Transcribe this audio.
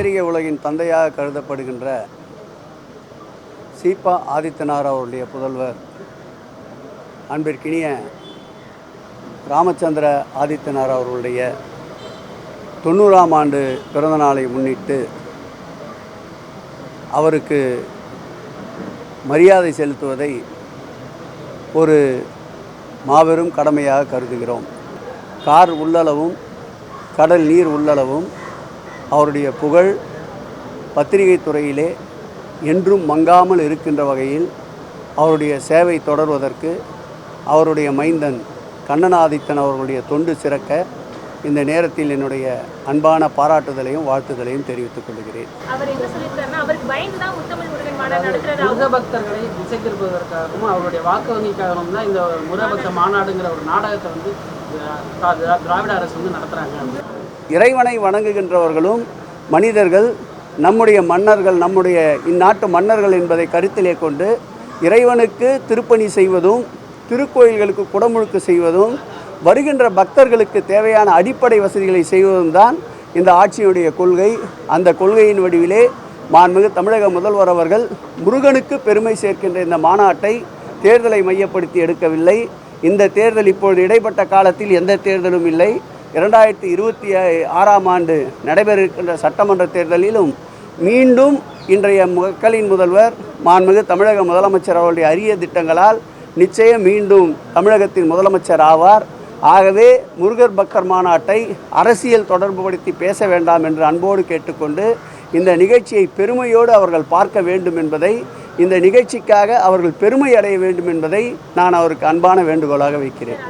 பத்திரிகை உலகின் தந்தையாக கருதப்படுகின்ற சீபா ஆதித்தனார் அவருடைய புதல்வர் அன்பிற்கினிய ராமச்சந்திர ஆதித்தனார் அவர்களுடைய தொண்ணூறாம் ஆண்டு பிறந்த நாளை முன்னிட்டு அவருக்கு மரியாதை செலுத்துவதை ஒரு மாபெரும் கடமையாக கருதுகிறோம். கார் உள்ளளவும் கடல் நீர் உள்ளளவும் அவருடைய புகழ் பத்திரிகை துறையிலே என்றும் மங்காமல் இருக்கின்ற வகையில் அவருடைய சேவை தொடர்வதற்கு அவருடைய மைந்தன் கண்ணனாதித்தன் அவர்களுடைய தொண்டு சிறக்க இந்த நேரத்தில் என்னுடைய அன்பான பாராட்டுதலையும் வாழ்த்துதலையும் தெரிவித்துக் கொள்கிறேன். திசை அவருடைய வாக்கு வங்கிக்காகவும் தான் இந்த முருகபக்த மாநாடுங்கிற ஒரு நாடகத்தை வந்து திரா- திரா- திராவிட அரசு வந்து நடத்துறாங்க. இறைவனை வணங்குகின்றவர்களும் மனிதர்கள் நம்முடைய மன்னர்கள் நம்முடைய இந்நாட்டு மன்னர்கள் என்பதை கருத்திலே கொண்டு இறைவனுக்கு திருப்பணி செய்வதும் திருக்கோயில்களுக்கு குடமுழுக்கு செய்வதும் வருகின்ற பக்தர்களுக்கு தேவையான அடிப்படை வசதிகளை செய்வதும் தான் இந்த ஆட்சியுடைய கொள்கை. அந்த கொள்கையின் வடிவிலே மாண்புமிகு தமிழக முதல்வர் அவர்கள் முருகனுக்கு பெருமை சேர்க்கின்ற இந்த மாநாட்டை தேர்தலை மையப்படுத்தி எடுக்கவில்லை. இந்த தேர்தல் இப்பொழுது இடைப்பட்ட காலத்தில் எந்த தேர்தலும் இல்லை. இரண்டாயிரத்தி இருபத்தி ஆறாம் ஆண்டு நடைபெற இருக்கின்ற சட்டமன்ற தேர்தலிலும் மீண்டும் இன்றைய மக்களின் முதல்வர் மாண்புமிகு தமிழக முதலமைச்சர் அவருடைய அரிய திட்டங்களால் நிச்சயம் மீண்டும் தமிழகத்தின் முதலமைச்சர் ஆவார். ஆகவே முருகர் பக்தர் மாநாட்டை அரசியல் தொடர்புபடுத்தி பேச வேண்டாம் என்று அன்போடு கேட்டுக்கொண்டு இந்த நிகழ்ச்சியை பெருமையோடு அவர்கள் பார்க்க வேண்டும் என்பதை இந்த நிகழ்ச்சிக்காக அவர்கள் பெருமை அடைய வேண்டும் என்பதை நான் அவருக்கு அன்பான வேண்டுகோளாக வைக்கிறேன்.